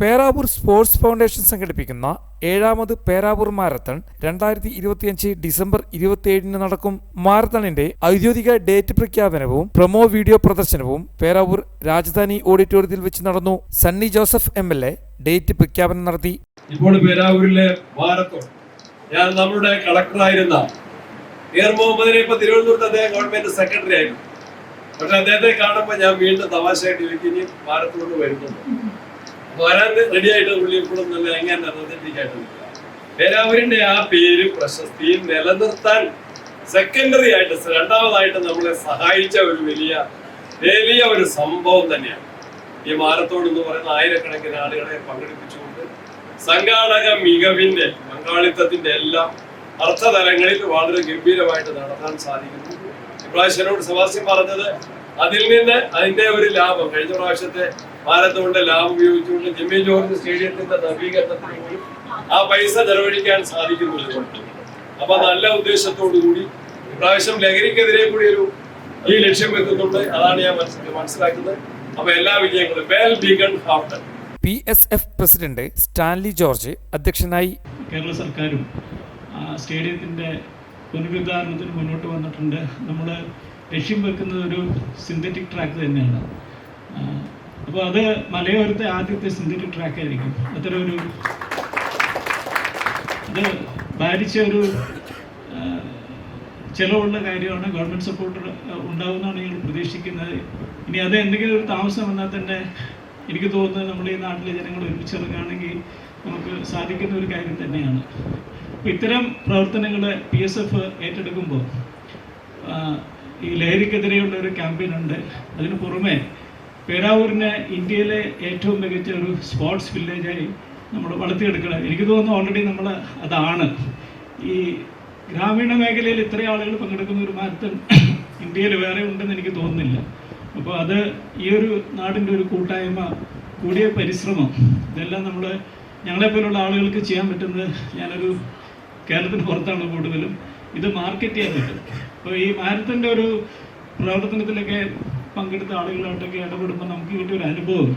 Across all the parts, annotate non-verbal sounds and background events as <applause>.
Peravoor sports foundation സംഘടിപ്പിക്കുന്ന ഏഴാമത് Peravoor marathon രണ്ടായിരത്തി ഇരുപത്തിയഞ്ച് ഡിസംബർ ഇരുപത്തിയേഴിന് നടക്കും മാരത്തണിന്റെ ഔദ്യോഗിക ഡേറ്റ് പ്രഖ്യാപനവും പ്രൊമോ വീഡിയോ പ്രദർശനവും പേരാവൂർ രാജധാനി ഓഡിറ്റോറിയത്തിൽ വെച്ച് നടന്നു. Sunny Joseph M L A date പ്രഖ്യാപനം നടത്തി. ഇപ്പോൾ പേരാവൂരിലെ മാരത്തോൺ. ഞാൻ നമ്മുടെ കളക്ടറായിരുന്ന എയർ ഇപ്പൊ തിരുവനന്തപുരത്ത് അദ്ദേഹം ഗവൺമെന്റ് സെക്രട്ടറി ആയിരുന്നു. പക്ഷെ അദ്ദേഹത്തെ കാണുമ്പോൾ ഞാൻ വീണ്ടും തമാശയായിട്ട് ചോദിക്കും ഇനി മാരത്തോണ് വരുന്നുണ്ട്. വരാൻ റെഡി ആയിട്ട് പുള്ളി ഇപ്പോഴും നല്ല എങ്ങനെ എനർജറ്റിക്കായിട്ട് പേരാവൂരിന്റെ ആ പേര് പ്രശസ്തിയും നിലനിർത്താൻ സെക്കൻഡറി ആയിട്ട് രണ്ടാമതായിട്ട് നമ്മളെ സഹായിച്ച ഒരു വലിയ വലിയ ഒരു സംഭവം തന്നെയാണ്. ഈ മാരത്തോൺ എന്ന് പറയുന്ന ആയിരക്കണക്കിന് ആളുകളെ പങ്കെടുപ്പിച്ചുകൊണ്ട് സംഘാടക മികവിന്റെ പങ്കാളിത്തത്തിന്റെ എല്ലാം അർത്ഥതലങ്ങളിൽ വളരെ ഗംഭീരമായിട്ട് നടത്താൻ സാധിക്കുന്നു. ഇപ്രാവശ്യനോട് സെബാസ്റ്റ്യൻ പറഞ്ഞത് അതിൽ നിന്ന് അതിന്റെ ഒരു ലാഭം കഴിഞ്ഞ പ്രാവശ്യത്തെ മാരത്തോണിന്റെ ലാഭം ഉപയോഗിച്ചുകൊണ്ട് ജിമ്മി ജോർജ് സ്റ്റേഡിയത്തിന്റെ നവീകരണത്തിന് പോലും ആ പൈസ ചെലവഴിക്കാൻ സാധിക്കുന്നുണ്ട്. അപ്പൊ നല്ല ഉദ്ദേശത്തോടു കൂടി ഇപ്രാവശ്യം ലഹരിക്കെതിരെ കൂടി ഒരു ഈ ലക്ഷ്യം വെക്കുന്നുണ്ട്. അതാണ് ഞാൻ മനസ്സിലാക്കുന്നത്. അപ്പൊ എല്ലാ വിജയങ്ങളും. Well begun after P S F president Stanley George അധ്യക്ഷനായി. കേരള സർക്കാരും സ്റ്റേഡിയത്തിന്റെ സ്റ്റേഡിയത്തിന്റെ പുനരുദ്ധാരണത്തിന് മുന്നോട്ട് വന്നിട്ടുണ്ട്. നമ്മൾ ലക്ഷ്യം വെക്കുന്നത് ഒരു സിന്തറ്റിക് ട്രാക്ക് തന്നെയാണ്. അപ്പോൾ അത് മലയോരത്തെ ആദ്യത്തെ സിന്തറ്റിക് ട്രാക്ക് ആയിരിക്കും. അത്ര ഒരു അത് ഭാരിച്ച ഒരു ചിലവുള്ള കാര്യമാണ്. ഗവൺമെന്റ് സപ്പോർട്ട് ഉണ്ടാവുമെന്നാണ് ഞങ്ങൾ പ്രതീക്ഷിക്കുന്നത്. ഇനി അത് എന്തെങ്കിലും ഒരു താമസം വന്നാൽ തന്നെ എനിക്ക് തോന്നുന്നത് നമ്മുടെ ഈ നാട്ടിലെ ജനങ്ങൾ ഒരുമിച്ചിറങ്ങുകയാണെങ്കിൽ നമുക്ക് സാധിക്കുന്ന ഒരു കാര്യം തന്നെയാണ്. അപ്പോൾ ഇത്തരം പ്രവർത്തനങ്ങൾ പി എസ് എഫ് ഏറ്റെടുക്കുമ്പോൾ ഈ ലഹരിക്കെതിരെയുള്ള ഒരു ക്യാമ്പയിൻ ഉണ്ട്. അതിന് പുറമെ പേരാവൂരിനെ ഇന്ത്യയിലെ ഏറ്റവും മികച്ച ഒരു സ്പോർട്സ് വില്ലേജായി നമ്മൾ വളർത്തിയെടുക്കണം. എനിക്ക് തോന്നുന്നു ഓൾറെഡി നമ്മൾ അതാണ്. ഈ ഗ്രാമീണ മേഖലയിൽ ഇത്രയും ആളുകൾ പങ്കെടുക്കുന്ന ഒരു മാരത്തൺ <coughs> ഇന്ത്യയിൽ വേറെ ഉണ്ടെന്ന് എനിക്ക് തോന്നുന്നില്ല. അപ്പോൾ അത് ഈ ഒരു നാടിന്റെ ഒരു കൂട്ടായ്മ കൂടിയ പരിശ്രമം ഇതെല്ലാം നമ്മൾ ഞങ്ങളെപ്പോലുള്ള ആളുകൾക്ക് ചെയ്യാൻ പറ്റുന്നത് ഞാനൊരു കേരളത്തിന് പുറത്താണ് കൂടുതലും. ഇത് മാർക്കറ്റ് ചെയ്യാൻ പറ്റും. അപ്പോൾ ഈ മാരത്തന്റെ ഒരു പ്രവർത്തനത്തിലൊക്കെ പങ്കെടുത്ത ആളുകളായിട്ടൊക്കെ ഇടപെടുമ്പോൾ നമുക്ക് കിട്ടിയൊരു അനുഭവം.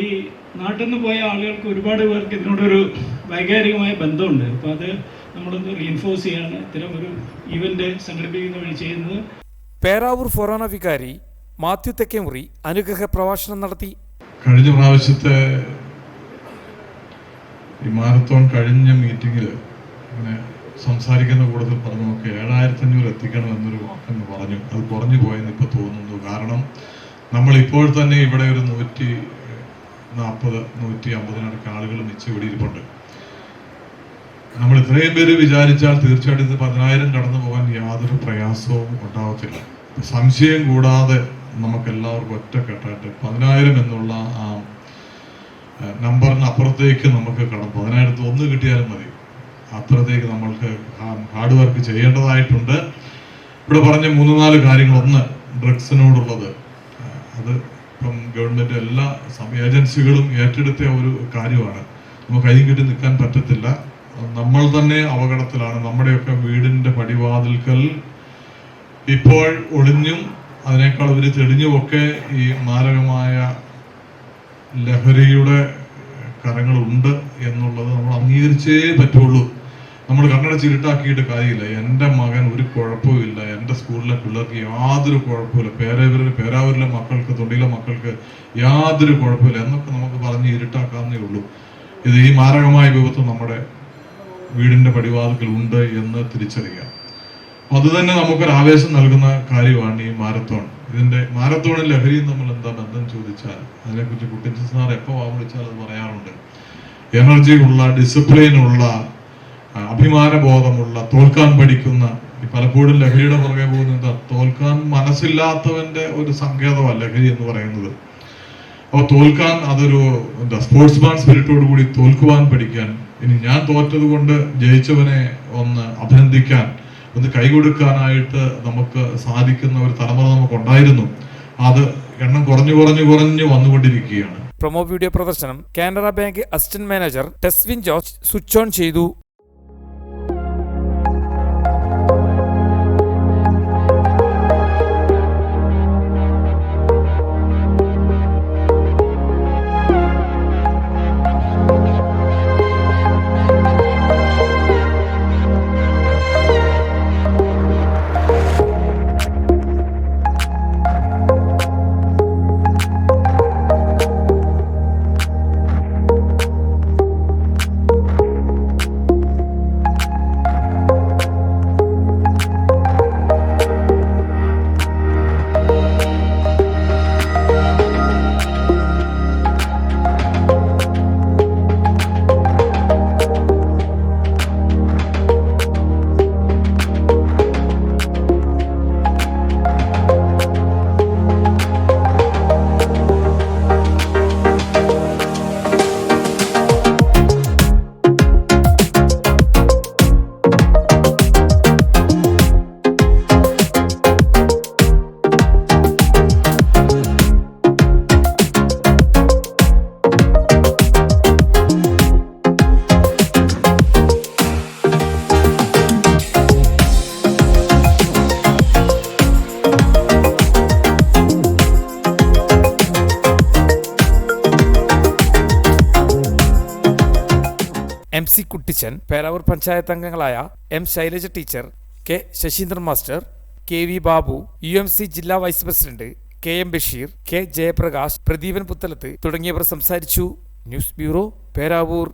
ഈ നാട്ടിൽ നിന്ന് പോയ ആളുകൾക്ക് ഒരുപാട് പേർക്ക് ഇതിനോടൊരു വൈകാരികമായ ബന്ധമുണ്ട്. അപ്പോൾ അത് നമ്മളൊന്ന് റീൻഫോഴ്സ് ചെയ്യാണ്. ഇത്തരം ഒരു ഇവന്റ് സംഘടിപ്പിക്കുന്ന വഴി ചെയ്യുന്നത്. പേരാവൂർ ഫൊറോണ വികാരി മാത്യു തെക്കേമുറി അനുഗ്രഹ പ്രഭാഷണം നടത്തി. കഴിഞ്ഞ പ്രാവശ്യത്തെ ഈ മാരത്തോൺ കഴിഞ്ഞ മീറ്റിങ്ങിൽ അങ്ങനെ സംസാരിക്കുന്ന കൂടുതൽ പറഞ്ഞു. നമുക്ക് ഏഴായിരത്തി അഞ്ഞൂറ് എത്തിക്കണം എന്നൊരു എന്ന് പറഞ്ഞു. അത് കുറഞ്ഞു പോയെന്ന് ഇപ്പൊ തോന്നുന്നു. കാരണം നമ്മൾ ഇപ്പോൾ തന്നെ ഇവിടെ ഒരു നൂറ്റി നാൽപ്പത് നൂറ്റി അമ്പതിനടക്കം ആളുകൾ ഇരിപ്പുണ്ട് നമ്മൾ ഇത്രയും പേര് വിചാരിച്ചാൽ തീർച്ചയായിട്ടും ഇത് പതിനായിരം കടന്നു പോകാൻ യാതൊരു പ്രയാസവും ഉണ്ടാവത്തില്ല. സംശയം കൂടാതെ നമുക്ക് എല്ലാവർക്കും ഒറ്റക്കെട്ടായിട്ട് പതിനായിരം എന്നുള്ള ആ, നമ്പറിന് അപ്പുറത്തേക്ക് നമുക്ക് കടന്നു പതിനായിരത്തി ഒന്ന് കിട്ടിയാലും മതി. അപ്പുറത്തേക്ക് നമ്മൾക്ക് ഹാർഡ് വർക്ക് ചെയ്യേണ്ടതായിട്ടുണ്ട്. ഇവിടെ പറഞ്ഞ മൂന്ന് നാല് കാര്യങ്ങൾ ഒന്ന് ഡ്രഗ്സിനോടുള്ളത് അത് ഇപ്പം ഗവൺമെന്റ് എല്ലാ ഏജൻസികളും ഏറ്റെടുത്ത ഒരു കാര്യമാണ്. നമുക്ക് കൈ കിട്ടി നിൽക്കാൻ പറ്റത്തില്ല. നമ്മൾ തന്നെ അപകടത്തിലാണ്. നമ്മുടെയൊക്കെ വീടിന്റെ പടിവാതിൽക്കൽ ഇപ്പോൾ ഒളിഞ്ഞും അതിനേക്കാൾ ഒരു തെളിഞ്ഞുമൊക്കെ ഈ മാരകമായ ലഹരിയുടെ കരങ്ങളുണ്ട് എന്നുള്ളത് നമ്മൾ അംഗീകരിച്ചേ പറ്റുള്ളൂ. നമ്മൾ കണ്ണടച്ച് ഇരുട്ടാക്കിയിട്ട് കാര്യമില്ല. എന്റെ മകൻ ഒരു കുഴപ്പമില്ല എന്റെ സ്കൂളിലെ പിള്ളേർക്ക് യാതൊരു കുഴപ്പമില്ല പേരാവൂരിലെ പേരാവൂരിലെ മക്കൾക്ക് തൊണ്ടിയിലെ മക്കൾക്ക് യാതൊരു കുഴപ്പമില്ല എന്നൊക്കെ നമുക്ക് പറഞ്ഞ് ഇരുട്ടാക്കാവുന്നേ ഉള്ളൂ. ഇത് ഈ മാരകമായ വിപത്ത് നമ്മുടെ വീടിന്റെ പടിവാതിക്കൽ ഉണ്ട് എന്ന് തിരിച്ചറിയാം. അത് തന്നെ നമുക്കൊരു ആവേശം നൽകുന്ന കാര്യമാണ് ഈ മാരത്തോൺ. ഇതിന്റെ മാരത്തോണും ലഹരിയും നമ്മൾ എന്താ ബന്ധം ചോദിച്ചാൽ അതിനെക്കുറിച്ച് കുട്ടിച്ചു സാർ എപ്പോൾ വാ വിളിച്ചാൽ അത് പറയാറുണ്ട്. എനർജി ഉള്ള ഡിസിപ്ലിൻ ഉള്ള അഭിമാനബോധമുള്ള തോൽക്കാൻ പഠിക്കുന്ന പലപ്പോഴും ലഹരിയുടെ പുറകെ പോകുന്നത് തോൽക്കാൻ മനസ്സില്ലാത്തവന്റെ ഒരു സങ്കേതമാണ് ലഹരി എന്ന് പറയുന്നത്. അപ്പോൾ തോൽക്കാൻ അതൊരു എന്താ സ്പോർട്സ്മാൻ സ്പിരിറ്റോട് കൂടി തോൽക്കുവാൻ പഠിക്കാൻ ഇനി ഞാൻ തോറ്റത് കൊണ്ട് ജയിച്ചവനെ ഒന്ന് അഭിനന്ദിക്കാൻ ഒന്ന് കൈകൊടുക്കാനായിട്ട് നമുക്ക് സാധിക്കുന്ന ഒരു തലമുറ നമുക്ക് ഉണ്ടായിരുന്നു അത് എണ്ണം കുറഞ്ഞു കുറഞ്ഞു കുറഞ്ഞു വന്നുകൊണ്ടിരിക്കുകയാണ്. പ്രൊമോ വീഡിയോ പ്രദർശനം Canara bank assistant manager Teswin George switch on ചെയ്തു. എം സി കുട്ടിച്ചൻ പേരാവൂർ പഞ്ചായത്ത് അംഗങ്ങളായ M Shailaja teacher K Sasheendran master K V Babu U M C ജില്ലാ vice president K M Basheer K Jayaprakash Pradeepan Puthalath തുടങ്ങിയവർ സംസാരിച്ചു. News bureau Peravoor.